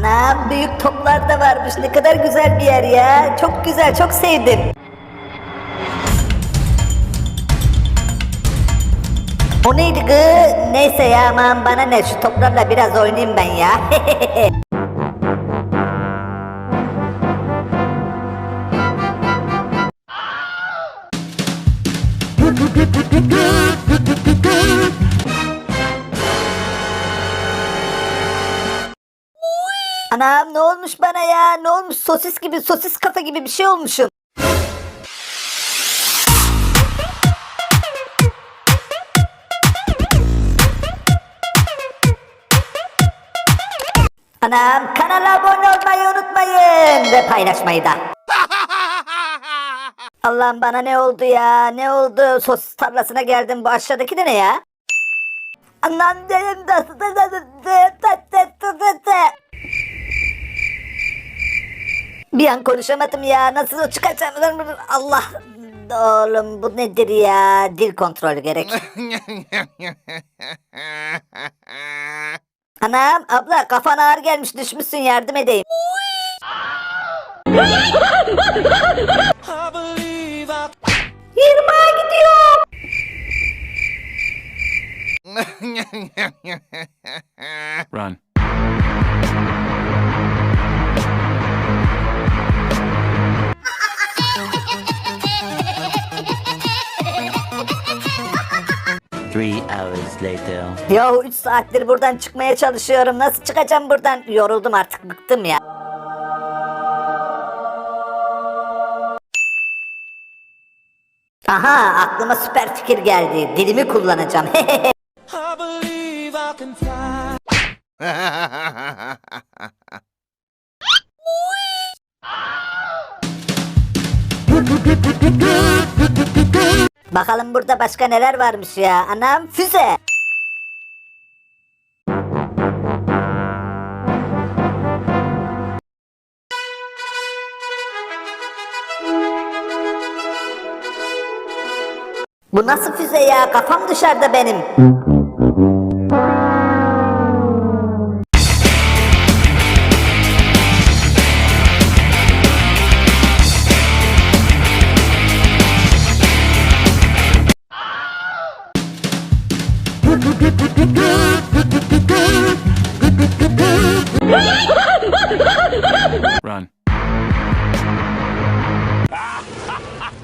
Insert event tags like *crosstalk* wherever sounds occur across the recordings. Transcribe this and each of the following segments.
Anam büyük toplar da varmış. Ne kadar güzel bir yer ya. Çok güzel, çok sevdim. O neydi gı? Neyse ya aman bana ne şu toplarla biraz oynayayım ben ya. *laughs* Anam ne olmuş bana ya? Ne olmuş? Sosis gibi, sosis kafa gibi bir şey olmuşum. Anam kanala abone olmayı unutmayın ve paylaşmayı da. *laughs* Allah'ım bana ne oldu ya? Ne oldu? Sosis tarlasına geldim. Bu aşağıdaki de ne ya? Anam dedim da Bir an konuşamadım ya. Nasıl çıkacağım? Allah. Oğlum bu nedir ya? Dil kontrolü gerek. *laughs* Anam abla kafan ağır gelmiş düşmüşsün yardım edeyim. Yirmağa gidiyor. *laughs* Run. Hours later. Yahu 3 saattir buradan çıkmaya çalışıyorum. Nasıl çıkacağım buradan? Yoruldum artık bıktım ya. Aha aklıma süper fikir geldi. Dilimi kullanacağım. *laughs* *laughs* Bakalım burada başka neler varmış ya. Anam füze. Bu nasıl füze ya? Kafam dışarıda benim.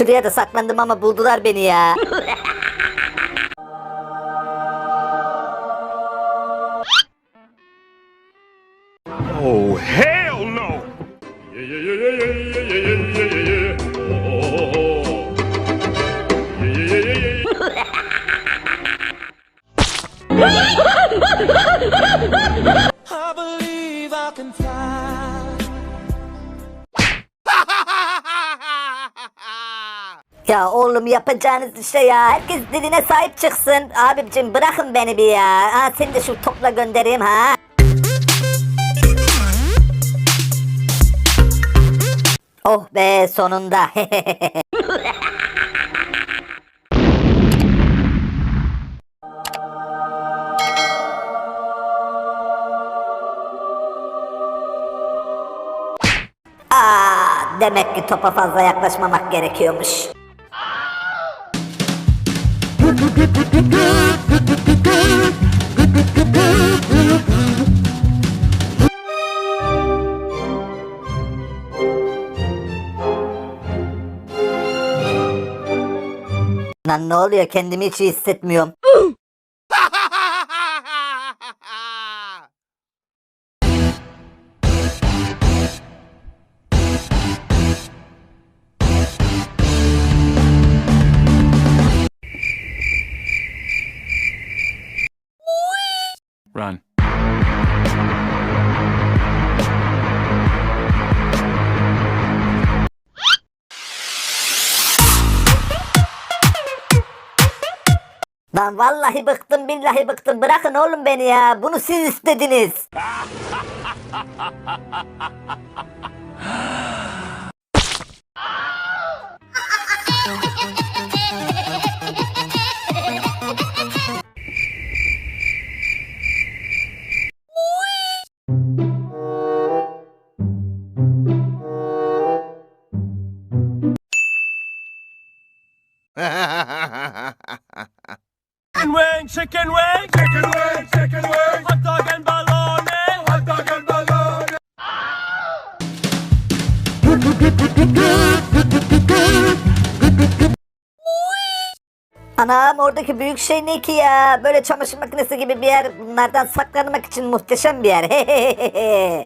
Şuraya da saklandım ama buldular beni ya. Oh, hell oğlum yapacağınız işte ya. Herkes diline sahip çıksın. Abicim bırakın beni bir ya. Ha, seni de şu topla göndereyim ha. Oh be sonunda. *laughs* Aa, demek ki topa fazla yaklaşmamak gerekiyormuş. Lan ne oluyor kendimi hiç iyi hissetmiyorum. *laughs* Lan vallahi bıktım billahi bıktım. Bırakın oğlum beni ya. Bunu siz istediniz. *laughs* Chicken Anam oradaki büyük şey ne ki ya? Böyle çamaşır makinesi gibi bir yer. Bunlardan saklanmak için muhteşem bir yer. *laughs*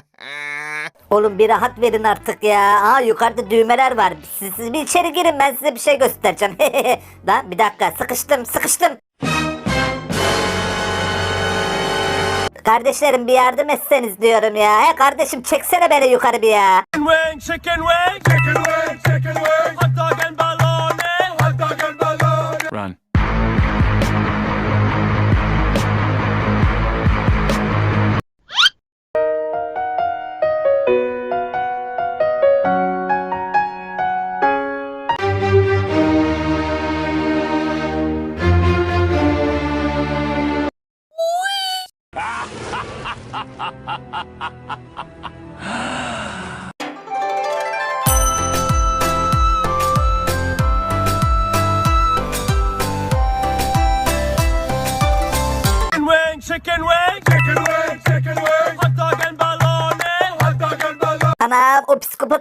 *laughs* Oğlum bir rahat verin artık ya. Aa yukarıda düğmeler var. Siz, siz bir içeri girin ben size bir şey göstereceğim. Lan bir dakika sıkıştım sıkıştım. Kardeşlerim bir yardım etseniz diyorum ya. He kardeşim çeksene beni yukarı bir ya. Chicken wing, chicken wing, Chicken wing,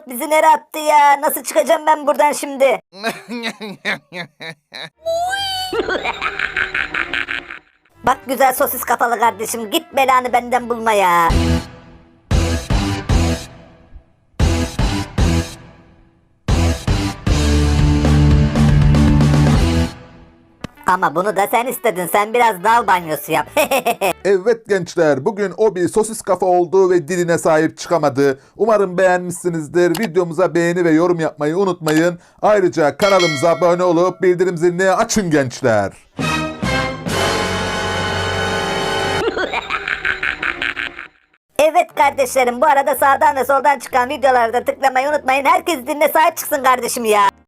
bizi nereye attı ya? Nasıl çıkacağım ben buradan şimdi? *laughs* Bak güzel sosis kafalı kardeşim git belanı benden bulma ya. Ama bunu da sen istedin. Sen biraz dal banyosu yap. *laughs* Evet gençler bugün o bir sosis kafa oldu ve diline sahip çıkamadı. Umarım beğenmişsinizdir. Videomuza beğeni ve yorum yapmayı unutmayın. Ayrıca kanalımıza abone olup bildirim zilini açın gençler. evet kardeşlerim bu arada sağdan ve soldan çıkan videoları da tıklamayı unutmayın. Herkes diline sahip çıksın kardeşim ya.